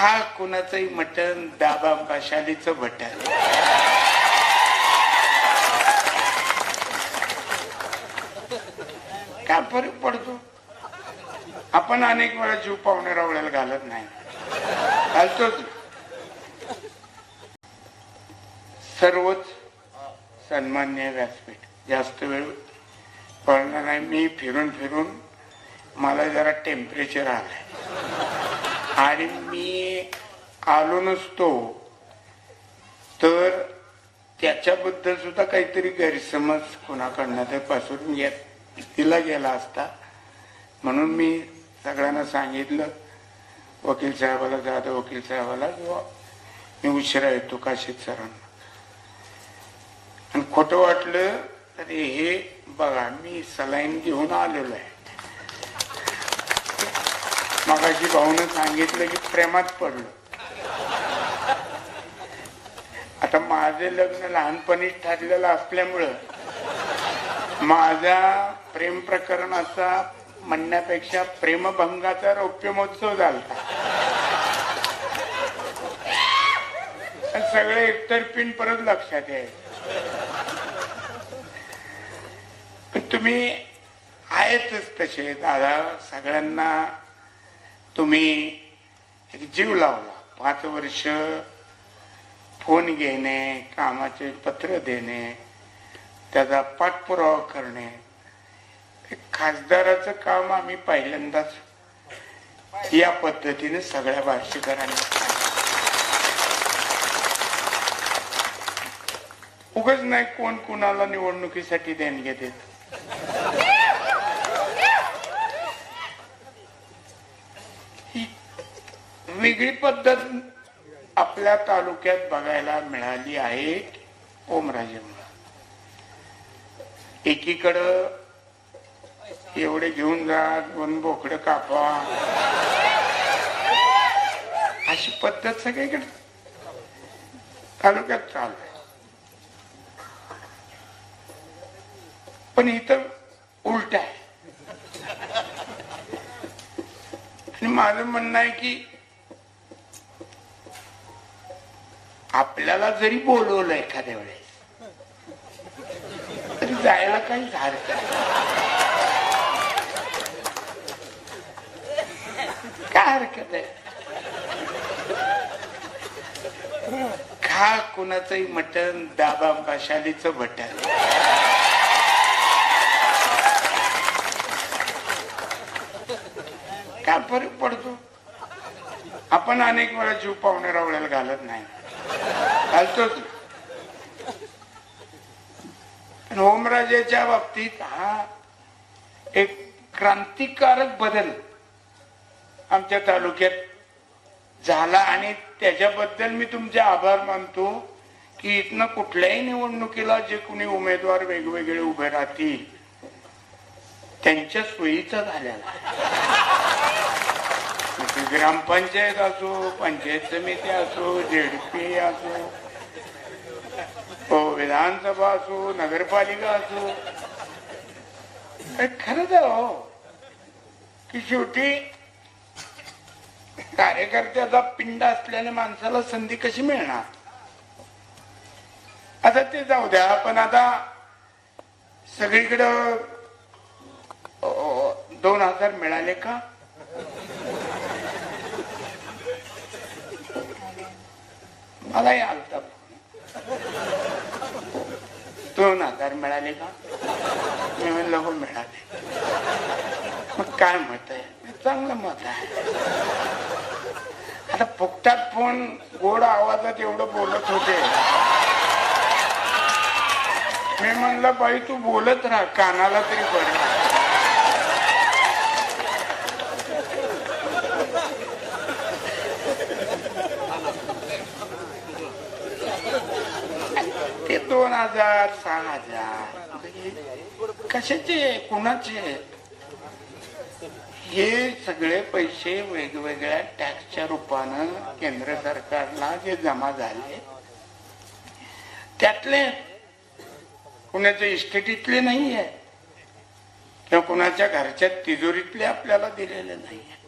खा कुणाचंही मटण दाबा पाशालीच बटन काय फरक पडतो? आपण अनेक वेळा जीव पाहुणे रावळ्याला घालत नाही. घालतोच. सर्वच सन्मान्य व्यासपीठ. जास्त वेळ पडणार नाही. मी फिरून फिरून मला जरा टेम्परेचर आलंय. आणि मी आलो नसतो तर त्याच्याबद्दल सुद्धा काहीतरी गैरसमज कोणाकडनं ते पासून तिला गेला असता. म्हणून मी सगळ्यांना सांगितलं वकील साहेबाला जाधव वकील साहेबाला किंवा मी उशिरा येतो काशीत सरांना. आणि खोटं वाटलं तर हे बघा मी सलाईन घेऊन आलेलो आहे. मगाशी भाऊनं सांगितलं की प्रेमात पडलं. आता माझे लग्न लहानपणीच ठरलेलं असल्यामुळं माझा प्रेम प्रकरणाचा म्हणण्यापेक्षा प्रेमभंगाचा रौप्य महोत्सव झाला. सगळे एकतर्फीन परत लक्षात यायचे. पण तुम्ही आहेतच तसे दादा. सगळ्यांना तुम्ही एक जीव लावला. पाच वर्ष फोन घेणे कामाचे पत्र देणे त्याचा पाठपुरावा करणे. हे खासदाराचं काम आम्ही पहिल्यांदाच या पद्धतीने सगळ्या भाषिकरांनी उगच नाही कोण कुणाला निवडणुकीसाठी देणगे देत. ही वेगळी पद्धत आपल्या तालुक्यात बघायला मिळाली आहे ओमराजेमुळे एकीकडं एवढे घेऊन जा दोन बोकडं कापा. अशी पद्धत सगळीकडे तालुक्यात चालू आहे. पण इथं उलट आहे आणि माझं म्हणणं आहे की आपल्याला जरी बोलवलं एखाद्या वेळेस तरी जायला काही हरकत नाही. काय हरकत आहे? खा कुणाचंही मटण दाबा पाशालीच बटन काय फरक पडतो? आपण अनेक वेळा जीव पाहुणे रावळ्याला घालत नाही. घालतोच पण ओमराजेच्या बाबतीत हा एक क्रांतिकारक बदल आमच्या तालुक्यात झाला आणि त्याच्याबद्दल मी तुमचे आभार मानतो की इथनं कुठल्याही निवडणुकीला जे कुणी उमेदवार वेगवेगळे उभे राहतील त्यांच्या सोयीचा झालेला म्हणजे ग्रामपंचायत असो पंचायत समिती असो जेडपी असो विधानसभा असो नगरपालिका असो खरं तर हो की शेवटी कार्यकर्त्याचा पिंड असलेल्या माणसाला संधी कशी मिळणार? आता ते जाऊ द्या पण आता सगळीकडं दोन हजार मिळाले का? मलाही आलं फोन. दोन हजार मिळाले का? मी म्हणलं हो मिळाले. मग काय मत आहे? चांगलं मत आहे. आता फुकटात फोन गोड आवाजात एवढं बोलत होते? मी म्हणलं बाई तू बोलत राहा कानाला तरी बरं दोन हजार सहा हजार. कशाचे? कुणाचे? हे सगळे पैसे वेगवेगळ्या टॅक्सच्या रूपानं केंद्र सरकारला जे जमा झाले त्यातले कुणाच्या इस्टेटीतले नाही आहे किंवा कुणाच्या घरच्या तिजोरीतले आपल्याला दिलेले नाही आहे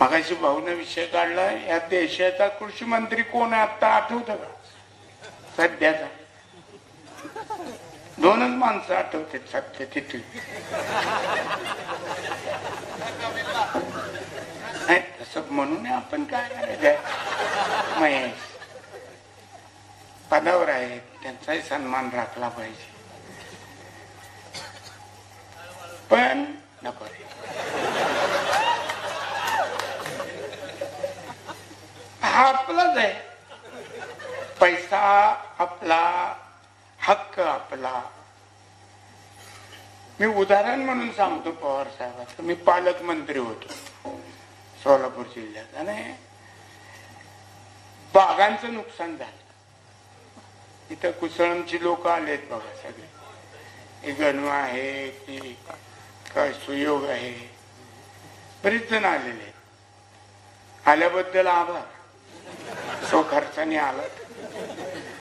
मगाशी भाऊने विषय काढला या देशाचा कृषी मंत्री कोण आहे? आता आठवतं का? सध्याचा दोनच माणसं आठवते सध्या तिथली नाही तसं म्हणून आपण काय करायचं? महेश. पदावर आहेत त्यांचाही सन्मान राखला पाहिजे. पण नको. रे हा आपलाच आहे. पैसा आपला हक्क आपला. मी उदाहरण म्हणून सांगतो पवार साहेबांचं. मी पालकमंत्री होतो सोलापूर जिल्ह्यात. आणि बागांचं नुकसान झालं. इथं कुसळमची लोक आलेत बघा सगळे. हे गणू आहे की काय सुयोग आहे. बरीच जण आलेले आहेत. आल्याबद्दल आभार. सो खर्चाने आला